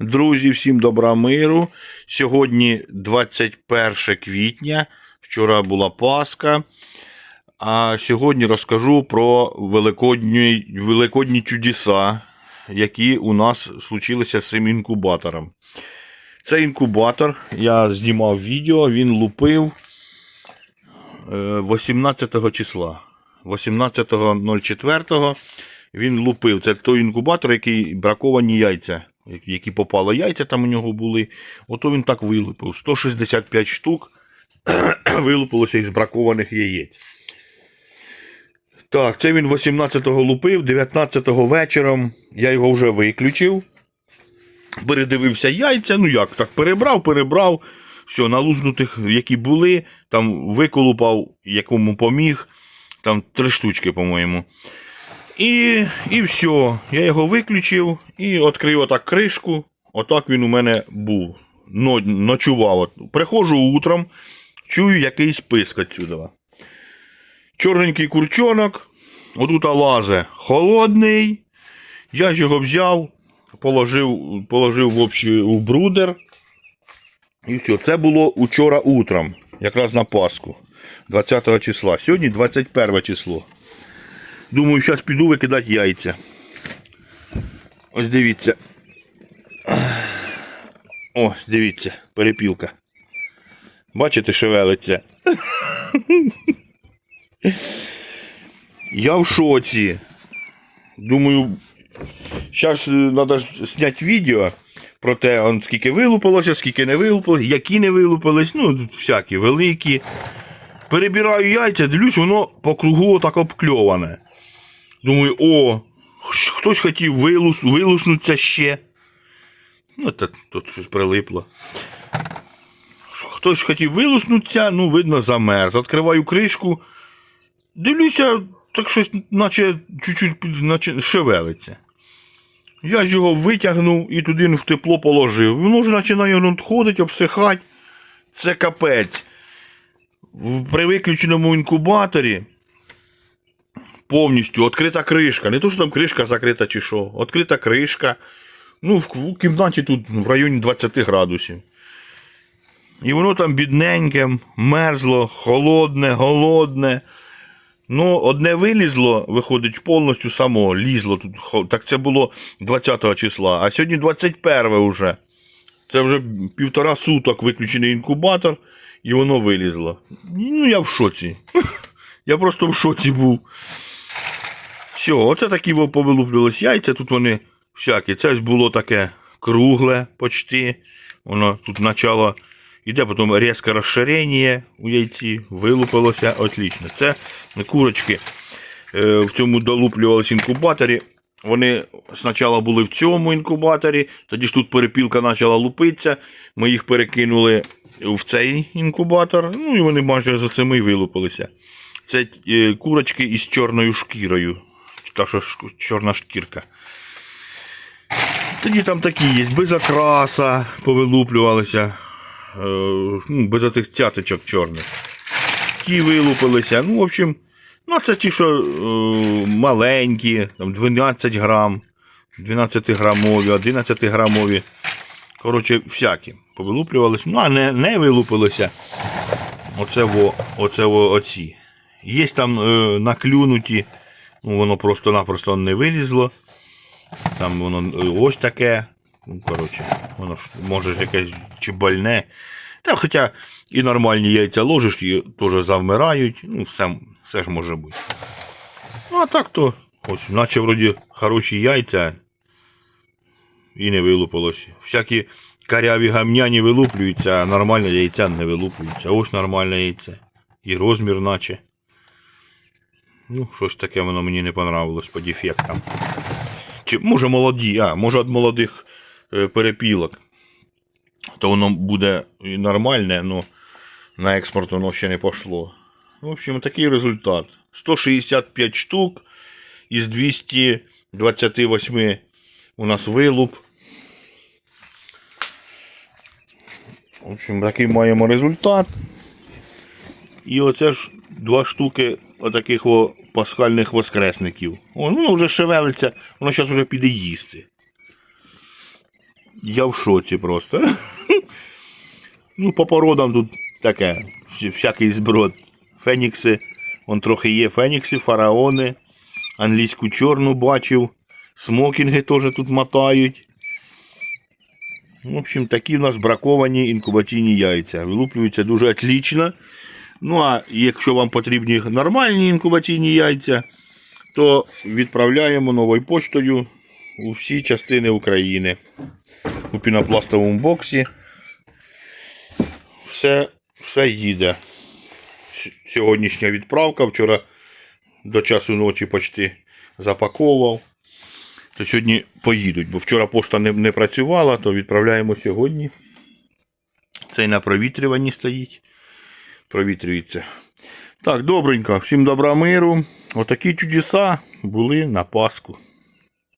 Друзі, всім добра миру. Сьогодні 21 квітня. Вчора була Пасха. А сьогодні розкажу про великодні, великодні чудеса, які у нас случилися з цим інкубатором. Це інкубатор. Я знімав відео, він лупив е, 18 числа. 18.04 він лупив. Це той інкубатор, який браковані яйця, які попали яйця там у нього були. Ото він так вилупив. 165 штук вилупилося із бракованих яєць. Так, це він 18-го лупив, 19-го вечором я його вже виключив. Передивився яйця, ну як так, перебрав, перебрав. Все, налузнутих, які були, там виколупав, якому поміг. Там три штучки, по-моєму. І, і все. Я його виключив і відкрив отак кришку. Отак він у мене був. Ночував. Приходжу утром, чую якийсь писк отсюда. Чорненький курчонок. Отут лазе холодний. Я ж його взяв, положив, положив в, общий, в брудер. І все. Це було учора утром, якраз на Пасху, 20 числа. Сьогодні 21 число. Думаю, зараз піду викидати яйця. Ось дивіться. Ось, дивіться, перепілка. Бачите, шевелиться. Я в шоці. Думаю, зараз треба зняти відео про те, скільки вилупилося, скільки не вилупилося, які не вилупились, ну, тут всякі великі. Перебираю яйця, дивлюсь, воно по кругу так обкльоване. Думаю, о, хтось хотів вилус, вилуснутися ще. Ну, та, тут щось прилипло. Хтось хотів вилуснутися, ну, видно, замерз. Відкриваю кришку. Дивлюся, так щось, наче чуть-чуть наче шевелиться. Я ж його витягнув і туди в тепло положив. Воно ж починає надходити, обсихати. Це капець. При виключеному інкубаторі повністю відкрита кришка. Не то, що там кришка закрита чи що. Відкрита кришка. Ну, в, кімнаті тут в районі 20 градусів. І воно там бідненьке, мерзло, холодне, голодне. Ну, одне вилізло, виходить, повністю само лізло тут. Так це було 20 числа, а сьогодні 21 вже. Це вже півтора суток виключений інкубатор, і воно вилізло. Ну, я в шоці. Я просто в шоці був. Все, оце такі повилуплювалися яйця. Тут вони всякі. Це ось було таке кругле почти. Воно тут почало. Іде потім різке розширення у яйці, вилупилося отлично. Це курочки е, в цьому долуплювалися інкубаторі. Вони спочатку були в цьому інкубаторі, тоді ж тут перепілка почала лупитися. Ми їх перекинули в цей інкубатор, ну і вони майже за цими вилупилися. Це е, курочки із чорною шкірою. Та що ж чорна шкірка. Тоді там такі є, без окраса повилуплювалися, е, ну, без оцих цяточок чорних. Ті вилупилися. Ну, в общем, ну це ті, що е, маленькі, там 12 грам, 12 грамові, 11 грамові. Коротше, всякі. Повилуплювалися. Ну, а не, не вилупилися. Оце во, оце во оці. Є там е, наклюнуті, ну, воно просто-напросто не вилізло. Там воно е, ось таке. Ну, коротше, воно ж може якесь чи больне. Та хоча і нормальні яйця ложиш, і теж завмирають. Ну, все, все ж може бути. Ну, а так то, ось, наче вроді хороші яйця. І не вилупилось. Всякі каряві гамняні вилуплюються, а нормальне яйця не вилуплюються. Ось нормальне яйце. І розмір наче. Ну, щось таке воно мені не понравилось по дефектам. Чи може молоді, а, може від молодих е, перепілок. То воно буде нормальне, але на експорт воно ще не пішло. В общем, такий результат. 165 штук із 228 у нас вилуп. В общем, такий маємо результат. І оце ж два штуки отаких о пасхальних воскресників. О, ну, вже шевелиться, воно зараз вже піде їсти. Я в шоці просто. Ну, по породам тут таке, всякий зброд. Фенікси, он трохи є фенікси, фараони, англійську чорну бачив, смокінги теж тут мотають. В общем, такі у нас браковані інкубаційні яйця. Вилуплюються дуже отлично. Ну а якщо вам потрібні нормальні інкубаційні яйця, то відправляємо новою поштою у всі частини України. У пінопластовому боксі. Все, все їде. Сьогоднішня відправка. Вчора до часу ночі почти запаковував. То сьогодні поїдуть, бо вчора пошта не, не працювала, то відправляємо сьогодні. Цей на провітрюванні стоїть. Провітрюється. Так, добренько. Всім добра миру. Отакі чудеса були на Пасху.